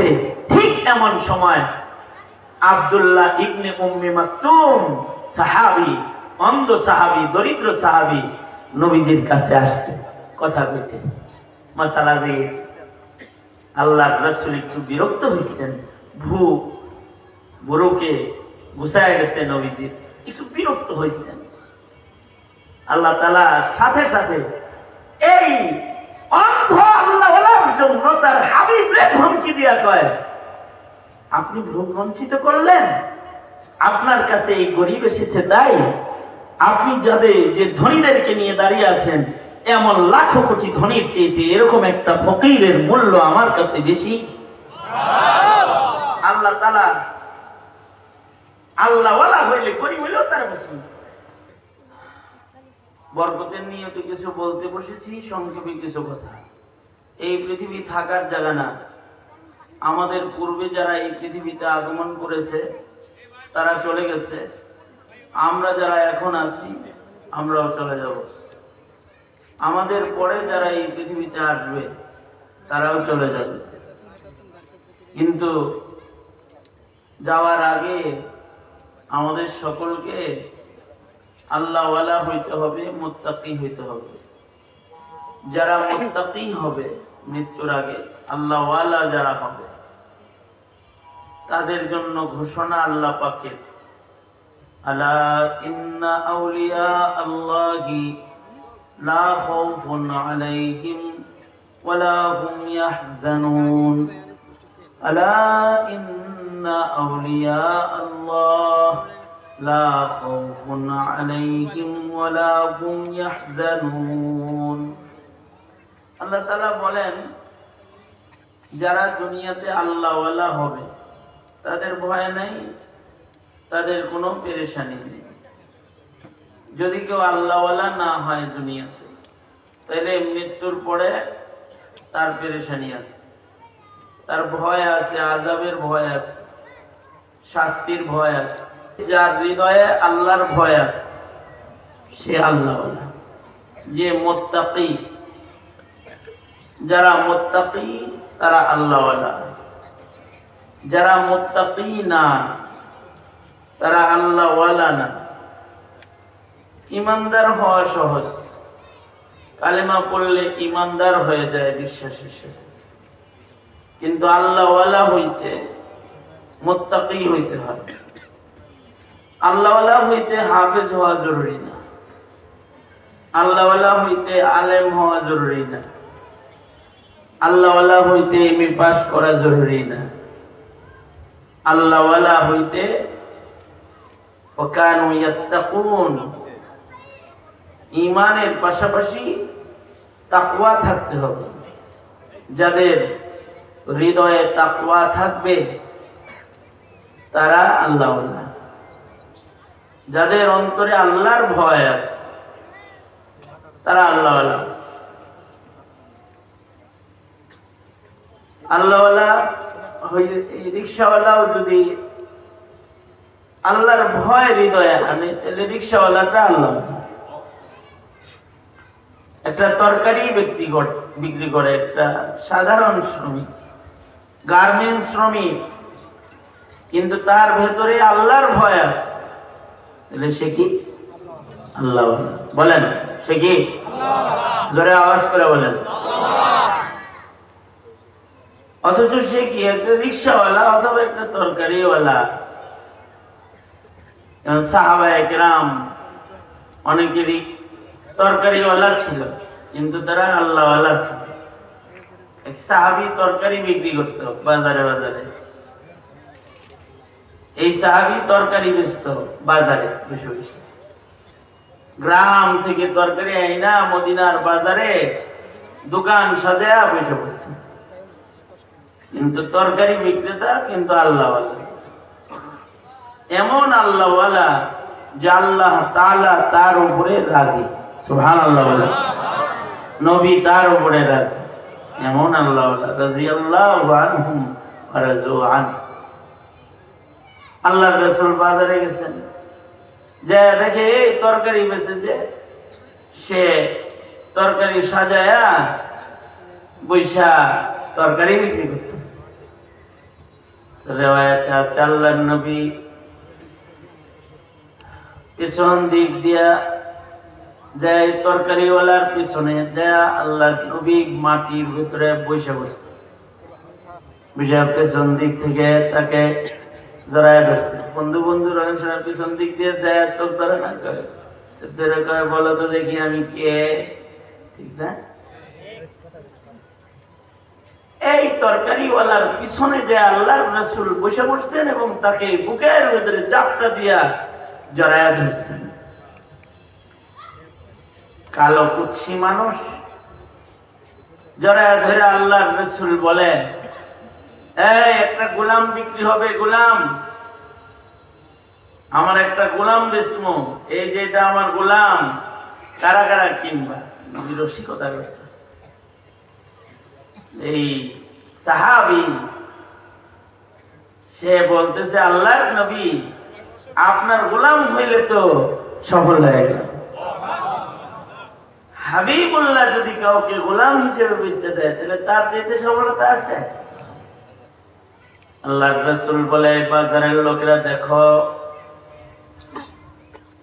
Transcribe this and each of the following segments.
করতেছে ঠিক এমন সময় আব্দুল্লাহ ইবনে উম্মি মাকতুম সাহাবী, অন্ধ সাহাবী, দরিদ্র সাহাবী নবীজির কাছে আসছে। কথা কইতে, মাসালা যে আল্লাহ রাসূল একটু বিরক্ত হয়েছেন ভূ বুড়োকে গুছায় গেছে নবীজির একটু বিরক্ত হয়েছেন আল্লাহ তালা সাথে সাথে এই অন্ধ জন্য তার হাবিবরে ধমকি দিয়া কয়, আপনি ভ্রম বঞ্চিত করলেন। আপনার কাছে এই গরিব এসেছে, তাই আপনি যাদের, যে ধনীদেরকে নিয়ে দাঁড়িয়ে আছেন, এমন লাখো কোটি চেয়েতে এরকম একটা ফকিরের মূল্য আমার কাছে বেশি। আল্লাহ তালা হইলে গরিব হইলেও তার বরকতের নিয়ে তো কিছু বলতে বসেছি, সংক্ষেপে কিছু কথা। এই পৃথিবী থাকার জায়গা না। আমাদের পূর্বে যারা এই পৃথিবীতে আগমন করেছে, তারা চলে গেছে। আমরা যারা এখন আছি, আমরাও চলে যাব। আমাদের পরে যারা এই পৃথিবীতে আসবে, তারাও চলে যাবে। কিন্তু যাওয়ার আগে আমাদের সকলকে আল্লাহওয়ালা হইতে হবে, মোত্তাকি হইতে হবে। যারা মোত্তাকি হবে মৃত্যুর আগে আল্লাহওয়ালা যারা হবে, তাদের জন্য ঘোষণা আল্লাহ পাকের। আলা ইন্না আউলিয়া আল্লাহি লা খাউফুন আলাইহিম ওয়ালা হুম ইয়াহজানুন। আলা ইন্না আউলিয়া আল্লাহ লা খাউফুন আলাইহিম ওয়ালা হুম ইয়াহজানুন। আল্লাহ তাআলা বলেন, যারা দুনিয়াতে আল্লাহওয়ালা হবে, তাদের ভয় নাই, তাদের কোনো পেরেশানি নেই। যদি কেউ আল্লাহওয়ালা না হয় দুনিয়াতে, তাহলে মৃত্যুর পরে তার পেরেশানি আছে, তার ভয় আছে আজাবের ভয় আছে, শাস্তির ভয় আছে, যার হৃদয়ে আল্লাহর ভয় আছে, সে আল্লাহ যে মোত্তাকি। যারা মোত্তাকি, তারা আল্লাহওয়ালা। যারা মোত্তাকি না, তারা আল্লাহওয়ালা না। ইমানদার হওয়া সহজ। কালেমা পড়লে ইমানদার হয়ে যায় বিশ্বাসের সাথে কিন্তু আল্লাহওয়ালা হইতে মোত্তাকি হইতে হয়। আল্লাহওয়ালা হইতে হাফেজ হওয়া জরুরি না। আল্লাহওয়ালা হইতে আলেম হওয়া জরুরি না। আল্লাহওয়ালা হইতে এমএ পাস করা জরুরি না। আল্লাহওয়ালা হইতে ইমানের পাশাপাশি তাকওয়া থাকতে হবে। যাদের হৃদয়ে তাকওয়া থাকবে, তারা আল্লাহ যাদের অন্তরে আল্লাহর ভয় আছে, তারা আল্লাহ আল্লাহ আল্লাহওয়ালা রিক্সাওয়ালাও যদি আল্লাহর ভয় হৃদয়ে আনে, তাহলে রিক্সাওয়ালাটা আল্লাহ। একটা তরকারি বিক্রি করে বিক্রি করে, একটা সাধারণ শ্রমিক গার্মেন্টস শ্রমিক, কিন্তু তার ভেতরে আল্লাহর ভয় আছে। তাহলে সে কি? আল্লাহ বলেন, সে কি? জোরে আওয়াজ করে বলেন। অথচ সে কি একটা রিক্সাওয়ালা অথবা একটা তরকারিওয়ালা? সাহাবা একরাম অনেকেরই তরকারিওয়ালা ছিল, কিন্তু তারা আল্লাহওয়ালা ছিল। সাহাবি তরকারি বিক্রি করতো বাজারে বাজারে। এই সাহাবি তরকারি বেচত বাজারে বেশি বেশি। গ্রাম থেকে তরকারি আইনা মদিনার বাজারে দোকান সাজায়া পড়ত। কিন্তু তরকারি বিক্রেতা কিন্তু আল্লাহওয়ালা। এমন আল্লাহওয়ালা যে আল্লাহ তার উপরে রাজি। সুহান আল্লাহ নবী তার উপরে রাজি। এমন আল্লাহওয়ালা আল্লাহ আল্লাহ রসুল বাজারে গেছেন। যে দেখে এই তরকারি বেঁচেছে, সে তরকারি সাজায়া বৈশা তরকারি বিক্রি করতেছে। নবী। পিছন দিক দিয়া যায় তরকারিওয়ালার পিছনে যায় নবী মাটির ভিতরে বসে বসছে। বসে পেছন দিক থেকে তাকে জড়ায় ধরছে। বন্ধু বন্ধু রয়েন পিছন দিক দিয়ে যায়, চোখ ধরে না করে। চোখ ধরে কয়ে, বলো তো দেখি আমি কে? ঠিক না? এই তরকারিওয়ালার পিছনে যে আল্লাহর রাসূল বসে পড়ছেন এবং তাকে বুকের ভিতরে চাপটা দিয়া জড়ায়া ধরছেন। কালো কুচ্ছি মানুষ জড়ায়া ধরে আল্লাহর রসুল বলেন একটা গোলাম বিক্রি হবে, গোলাম। আমার একটা গোলাম বেসমো এই যে এটা আমার গোলাম, কারা কারা কিনবা? নবী রসিকতা করতেছে এই সাহাবি, সে বলতেছে, আল্লাহর নবী, আপনার গোলাম হইলে তো সফল হয়ে গেল। হাবিবুল্লাহ যদি কাউকে গোলাম হিসেবে বেঁচে দেয়, তাহলে তার চাইতে সফলতা আছে। আল্লাহ রসুল বলে বাজারের লোকেরা দেখো,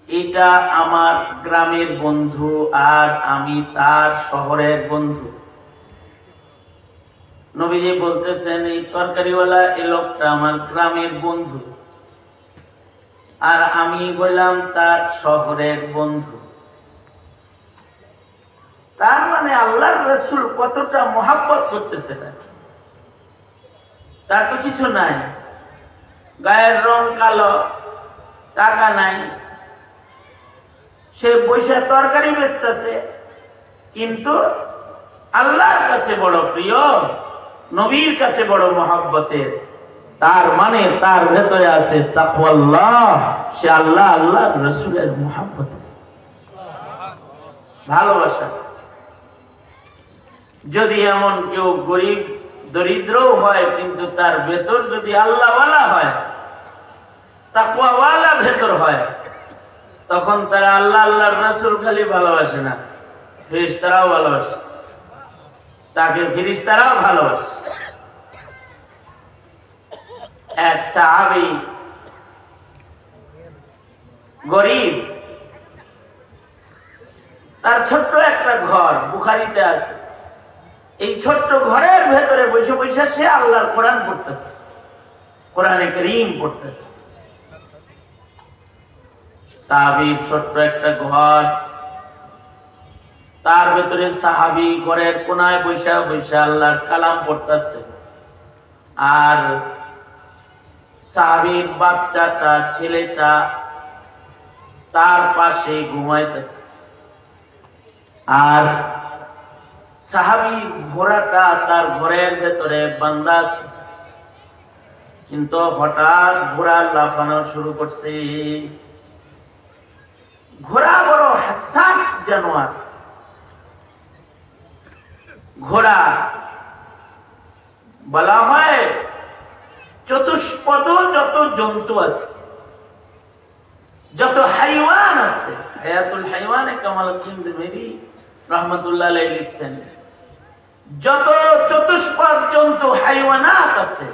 এটা আমার গ্রামের বন্ধু আর আমি তার শহরের বন্ধু। নবীজি বলতেছেন, এই তরকারিওয়ালা এই লোকটা আমার গ্রামের বন্ধু। আর আমি বললাম তার শহরের বন্ধু। তার মানে আল্লাহর রসুল কতটা মহাব্বত করতেছে তার। তো কিছু নাই। গায়ের রং কালো, টাকা নাই। সে বৈশা তরকারি বেচতেছে। কিন্তু আল্লাহর কাছে বড় প্রিয়। নবীর কাছে বড় মহাব্বতের। তার মানে তার ভেতরে আছে তাকওয়াল্লাহ। সে আল্লাহ আল্লাহ, রসুলের মহাব্বত। ভালোবাসা। যদি এমন কেউ গরিব, দরিদ্রও হয়, কিন্তু তার ভেতর যদি আল্লাহওয়ালা হয় তাকুয়াওয়ালা ভেতর হয়, তখন তারা আল্লাহ, আল্লাহর রাসূল খালি ভালোবাসে না। ফেরেশতারাও ভালোবাসে। তাকে ফেরেশতারাও ভালোবাসে। এক সাহাবী গরিব, তার ছোট্ট একটা ঘর বুখারিতে আছে। এই ছোট্ট ঘরের ভেতরে বসে বসে সে আল্লাহর কোরআন পড়তেছে, কোরআনে করিম পড়তেছে। সাহাবির ছোট্ট একটা ঘর তার ভেতরে সাহাবি ঘরের কোনায় বৈশা বৈশা আল্লাহর কালাম পড়তেছে। আর সাহাবির বাচ্চাটা, ছেলেটা তার পাশে ঘুমাইতেছে। আর সাহাবি ঘোড়াটা তার ঘরের ভেতরে বান্দা আছে। কিন্তু হঠাৎ ঘোড়া লাফানো শুরু করছে। ঘোড়া বড় হাসাস জানোয়ার। ঘোড়া। বলা হয় চতুষ্পদ যত জন্তু আছে, যত হাইওয়ান আছে, হায়াতুল হাইওয়ানে কামাল মেরি রহমতুল্লাহ লিখছেন, যত চতুষ্পদ জন্তু, হাইওয়ানাত আছে,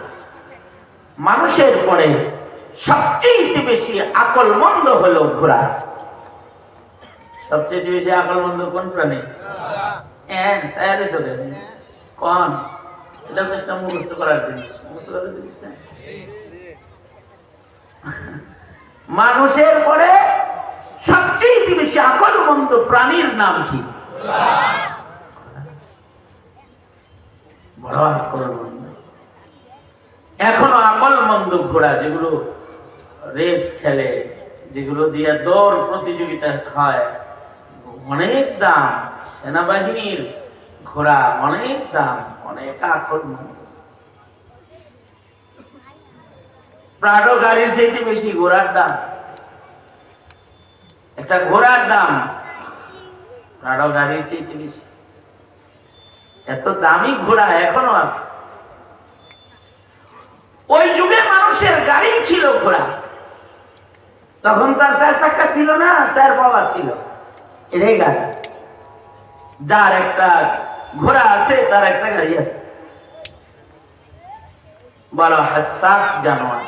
মানুষের পরে সবচেয়ে বেশি আকল মন্দ হলো ঘোড়া। সবচেয়ে বেশি আকল মন্দ কোন প্রাণী? হ্যাঁ স্যারে চলে এটা তো একটা মুখস্থ করার জিনিস মুখস্থ করার জিনিস মানুষের পরে সবচেয়ে বেশি আকল মন্দ প্রাণীর নাম কি? এখনও আকল মন্দ ঘোড়া যেগুলো রেস খেলে, যেগুলো দিয়ে দৌড় প্রতিযোগিতা হয়, অনেক দাম। সেনাবাহিনীর ঘোড়া অনেক দাম, অনেক মন্দ প্রাডো গাড়ির বেশি ঘোড়ার দাম। একটা ঘোড়ার দাম প্রাডো গাড়ির বেশি। এত দামি ঘোড়া এখনও আছে। ওই যুগে মানুষের গাড়ি ছিল ঘোড়া। তখন তার চার চাক্কা ছিল না, চার পাওয়া ছিল। এটাই গাড়ি। যার একটা ঘোড়া আছে, তার একটা গাড়ি আছে। বড় হাসাস জানোয়ার।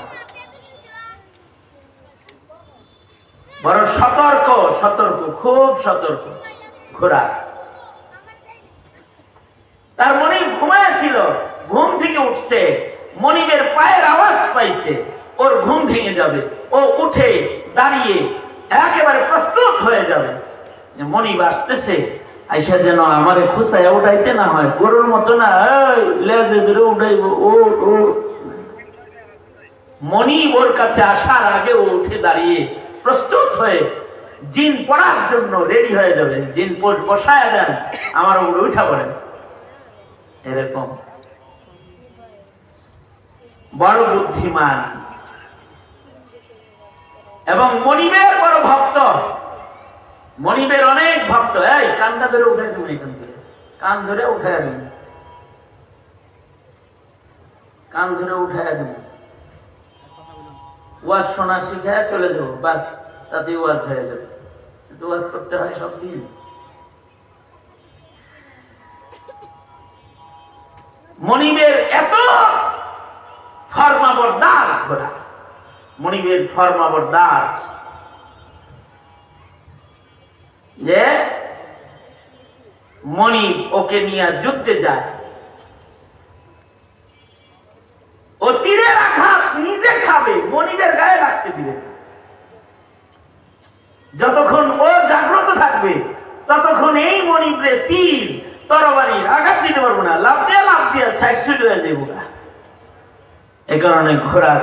বড় সতর্ক সতর্ক, খুব সতর্ক ঘোড়া। তার মনিব ঘুমায়াছিল, ঘুম থেকে উঠছে, মনিবের পায়ের আওয়াজ পাইছে, ওর ঘুম ভেঙে যাবে। ও উঠে দাঁড়িয়ে একেবারে প্রস্তুত হয়ে যাবে। মনিব আসতেছে আইসা যেন আমারে খুসায় উঠাইতে না হয়। গরুর মতো না লেজে ধরে উঠাইব। ও মনিব ওর কাছে আসার আগে ও উঠে দাঁড়িয়ে প্রস্তুত হয়ে জিন পড়ার জন্য রেডি হয়ে যাবে। জিন বসায় দেন, আমার উপরে উঠা পড়েন। এরকম। বড় বুদ্ধিমান। এবং মনিবের বড় ভক্ত। মনিবের অনেক ভক্ত, এই কানটা ধরে উঠে তুমি এখান থেকে। কান ধরে উঠে দিন কান ধরে উঠে দিন ওয়াজ শোনা শিখে চলে যাব, বাস তাতে ওয়াজ হয়ে যাবে। কিন্তু ওয়াজ করতে হয় সব দিন মনিবের এত ফর্মাবর ফর্মাবরদার ঘোড়া মনিবের ফর্মাবরদার। যে মনিব ওকে নিয়ে যুদ্ধে যায়। ও তীরের আঘাত নিজে খাবে গায়ে রাখতে দিবে যতক্ষণ ও জাগ্রত থাকবে, ততক্ষণ এই মনিবরে তীর, তরবারি আঘাত দিতে পারব না। লাভ দিয়ে লাভ দিয়ে সাইড হয়ে যাব এ কারণে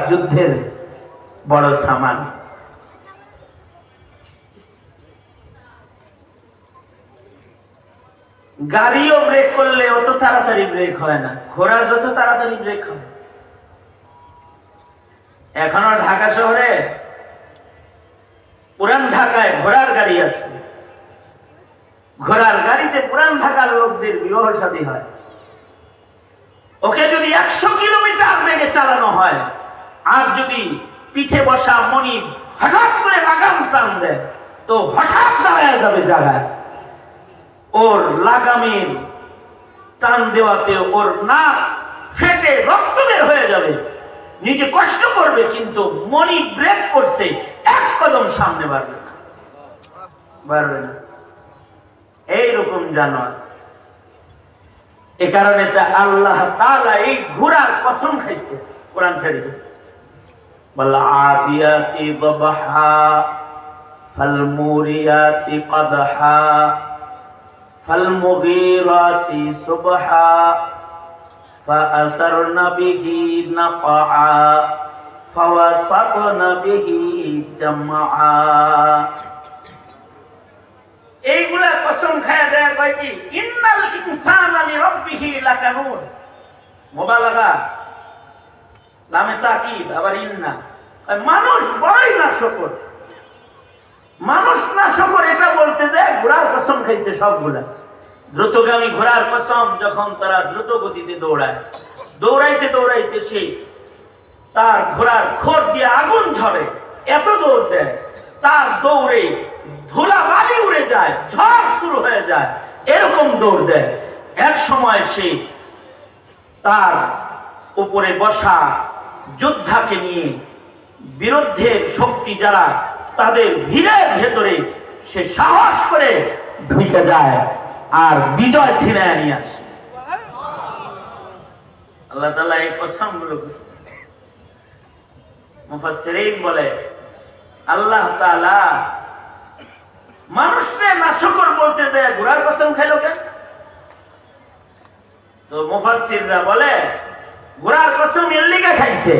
যুদ্ধের বড় সামান গাড়িও ব্রেক করলে অত তাড়াতাড়ি ব্রেক হয় না। ঘোড়া যত তাড়াতাড়ি ব্রেক হয়। এখনও ঢাকা শহরে? পুরান ঢাকায় ঘোড়ার গাড়ি আছে। ঘোড়ার গাড়িতে পুরান ঢাকার লোকদের বিবাহ শাদী হয়। ওকে যদি একশো কিলোমিটার বেগে চালানো হয়, আর যদি পিঠে বসা মনি হঠাৎ করে লাগাম টান দেয়, তো হঠাৎ দাঁড়ায় যাবে জায়গায়। ওর লাগামের টান দেওয়াতে ওর না ফেটে রক্ত বের হয়ে যাবে। নিজে কষ্ট করবে, কিন্তু মনি ব্রেক করছে, এক কদম সামনে বাড়বে। বাড়বে না। এইরকম জানোয়ার। এ কারণে তা আল্লাহ তাআলা এই ঘোড়ার কসম খাইছে কোরআন শরীফে। বল আদিয়াতি দবহা ফালমুরিয়াতি কদহা। ফালমুগীরাতি সুবহা فأثرن به نقعا فوسطن به جمعا এইগুলা কসম খায় দেয় কয় কি ইন্নাল ইনসানা লিরাব্বিহি লাকানুর মুবালাগা লামে তাকিদ আবার ইন্না কয় মানুষ বড়ই না শকর মানুষ না শকর, এটা বলতে যায় ঘোড়ার কসম খাইছে সবগুলা। দ্রুতগামী ঘোড়ার কসম যখন তারা দ্রুত গতিতে দৌড়ায়। দৌড়াইতে দৌড়াইতে সে তার ঘোড়ার খোর দিয়ে আগুন ঝরে, এত দৌড় দেয়। তার দৌড়ে ধুলা বালি উড়ে যায়, ঝড় শুরু হয়ে যায়, এরকম দৌড় দেয়। এক সময় সে তার উপরে বসা যোদ্ধাকে নিয়ে বিরুদ্ধের শক্তি যারা তাদের ভিড়ের ভেতরে সে সাহস করে ঢুকে যায় আর বিজয় ছিনে নিয়ে আসে। আল্লাহ তালা এই মুফাসসিরিন বলে, আল্লাহ মানুষকে নাশকর বলতে যায় ঘোড়ার কসম খাইলো কেন? তো মুফাসসিররা বলে, ঘোড়ার কসম এর লিগে খাইছে।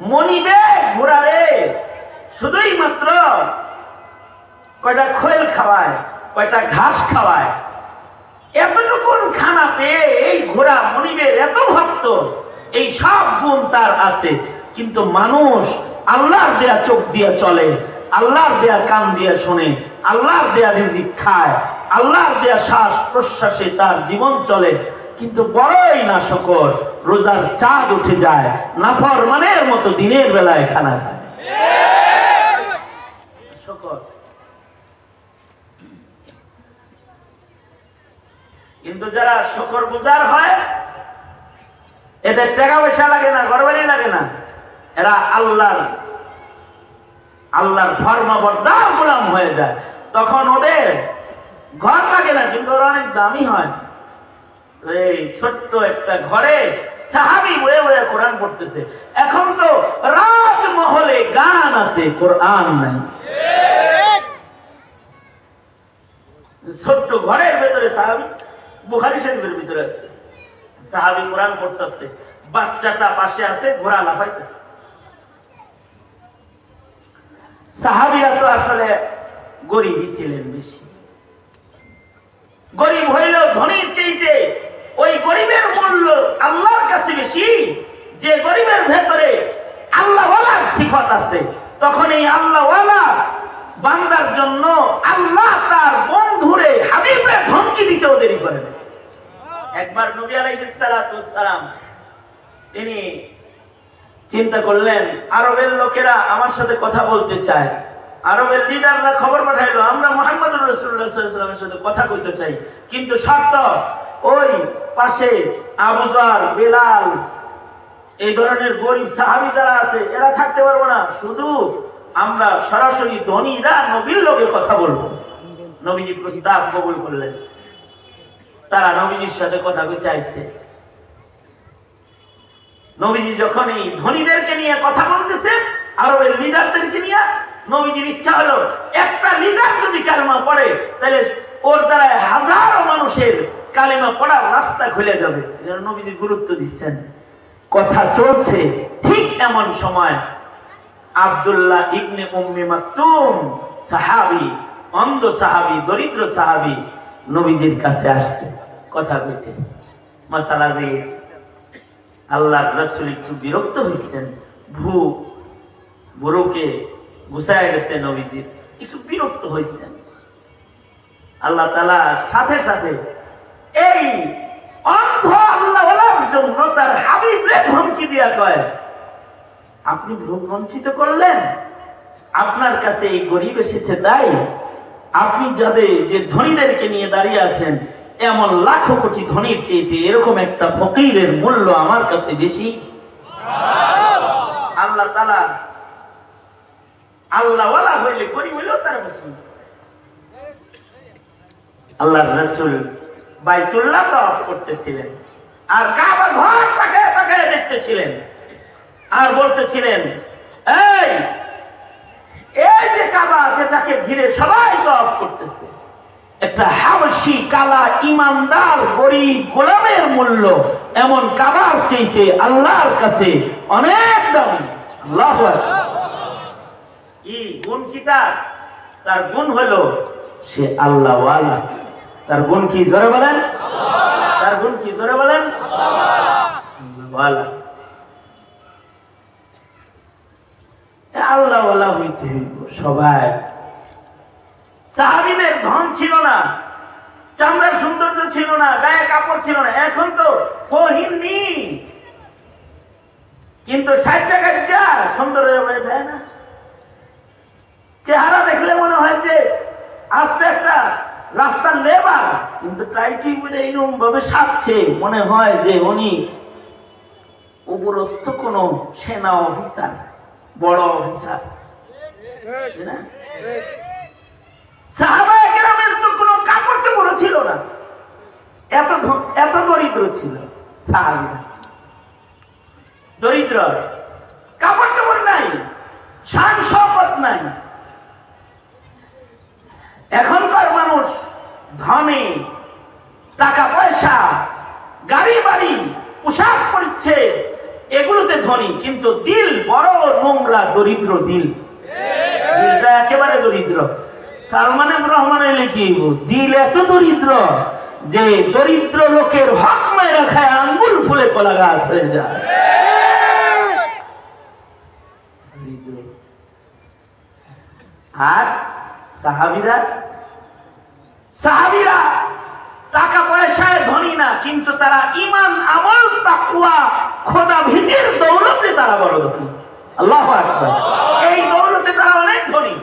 মনিবে ঘোড়ারে শুধুই মাত্র কয়টা খোয়েল খাওয়ায়, কয়টা ঘাস খাওয়ায়। এতটুকুন খানা পেয়ে এই ঘোড়া মনিবের এত ভক্ত, এই সব গুণ তার আছে। কিন্তু মানুষ আল্লাহর দেয়া চোখ দিয়ে চলে, আল্লাহর দেয়া কান দিয়ে শোনে, আল্লাহর দেয়া রিজিক খায়, আল্লাহর দেয়া শ্বাস প্রশ্বাসে তার জীবন চলে। কিন্তু বড়ই না শকর, রোজার চাঁদ উঠে যায় নাফর মানের মতো দিনের বেলায় খানা খায় শকর কিন্তু যারা শকর গুজার হয়, এদের টাকা পয়সা লাগে না গরবারি লাগে না। এরা আল্লাহর আল্লাহর ফর্মাবর্দার গোলাম হয়ে যায়। তখন ওদের ঘর লাগে না, কিন্তু ওরা অনেক দামি হয়। এই ছোট্ট একটা ঘরে সাহাবি বয়ে বয়ে কোরআন পড়তেছে। এখন তো রাজমহলে গান আছে, কোরআন নাই। ছোট্ট ঘরের ভেতরে সাহাবি বুখারি শরীফের ভিতরে আছে। সাহাবি কোরআন পড়তেছে, বাচ্চাটা পাশে আছে, ঘোড়া লাফাইতেছে। সাহাবিরা তো আসলে গরিবই ছিলেন বেশি। গরিব হইলেও ধনীর চাইতে ওই গরিবের মূল্য আল্লাহর কাছে বেশি। যে গরিবের ভেতরে আল্লাহওয়ালার সিফত আছে তখন এই আল্লাহওয়ালা বান্দার জন্য আল্লাহ তার বন্ধুরে, হাবিবরে ধমকি দিতেও দেরি করেন একবার নবী আলাইহিস সালাতু সালাম তিনি চিন্তা করলেন, আরবের লোকেরা আমার সাথে কথা বলতে চায়। আরবের লিডাররা খবর পাঠাইলো, আমরা মোহাম্মদ রসুল্লাহামের সাথে কথা কইতে চাই। কিন্তু শর্ত, ওই পাশে আবুজার বেলাল, এই ধরনের গরিব সাহাবি যারা আছে, এরা থাকতে পারব না। শুধু আমরা সরাসরি ধনীরা নবীর লোকের কথা বলব। নবীজি প্রস্তাব কবুল করলেন। তারা নবীজির সাথে কথা কইতে আইছে নবীজি যখন এই ধনীদেরকে নিয়ে কথা বলতেছেন আরবের লিডারদেরকে নিয়ে, নবীজির ইচ্ছা হলো, একটা লিডার যদি কালেমা পড়ে, তাহলে ওর দ্বারা হাজারো মানুষের কালেমা পড়ার রাস্তা খুলে যাবে। নবীজি গুরুত্ব দিচ্ছেন। কথা চলছে ঠিক এমন সময় আব্দুল্লাহ ইবনে উম্মি মাকতুম, সাহাবি, অন্ধ সাহাবি, দরিদ্র সাহাবি নবীজির কাছে আসছে। কথা কইতে। মাসালা যে আল্লাহ রসুল একটু বিরক্ত হয়েছেন ভু বুড়োকে গুছায় গেছে নবীজির, একটু বিরক্ত হয়েছেন আল্লাহ তালা সাথে সাথে এই অন্ধ আল্লাহর জন্য তার হাবিবরে ধমকি দিয়া কয় আপনি ভ্রম বঞ্চিত করলেন? আপনার কাছে এই গরিব এসেছে তাই আপনি যাদের যে ধনীদেরকে নিয়ে দাঁড়িয়ে আছেন, এমন লাখো কোটি ধনীর চেয়েতে এরকম একটা ফকিরের মূল্য আমার কাছে বেশি। আল্লাহ তালা আল্লাহওয়ালা হইলে গরিব হইলেও তারা মুসলিম। আল্লাহ রসুল বাইতুল্লাহ তওয়াফ করতেছিলেন আর কাবা ঘর তাকায় তাকায় দেখতেছিলেন। আর বলতেছিলেন, এই এই যে কাবা যেটাকে ঘিরে সবাই তওয়াফ করতেছে, একটা হাবশি কালা ইমানদার গরিব গোলামের মূল্য, এমন কাবার চাইতে আল্লাহর কাছে অনেক দামি। আল্লাহ তার গুণ হলো, সে আল্লাহ তার গুণ কি জোরে বলেন? তার গুণ কি জোরে বলেন? আল্লাহওয়ালা। হইতে হইব, সবাই। সাহাবিদের ধন ছিল না, চামড়ার সৌন্দর্য ছিল না, গায়ে কাপড় ছিল না, এখন তো কিন্তু না। চেহারা দেখলে মনে হয় যে, আস্তে একটা রাস্তার লেবার, কিন্তু টাইটি বলে এইরকম ভাবে সাজছে, মনে হয় যে উনি উপরস্থ কোন সেনা অফিসার। বড় অফিসার। দরিদ্র কাপড় চোপড় নাই, শান শপথ নাই। এখনকার মানুষ ধনে, টাকা পয়সা গাড়ি বাড়ি পোশাক পরিচ্ছে এগুলোতে ধনী কিন্তু দিল বড় নোংরা, দরিদ্র দিল। দিলটা একেবারে দরিদ্র। সালমান রহমান লিখি, দিল এত দরিদ্র যে দরিদ্র লোকের হক মেরে খায় আঙ্গুল ফুলে কলা গাছ হয়ে যায়। আর সাহাবিরা? সাহাবিরা টাকা পয়সায় ধনী না, কিন্তু তারা ইমান আমল তাকুয়া খোদা ভীতির দৌলতে তারা বড় ধনী। আল্লাহ এই দৌলতে তারা অনেক ধনী।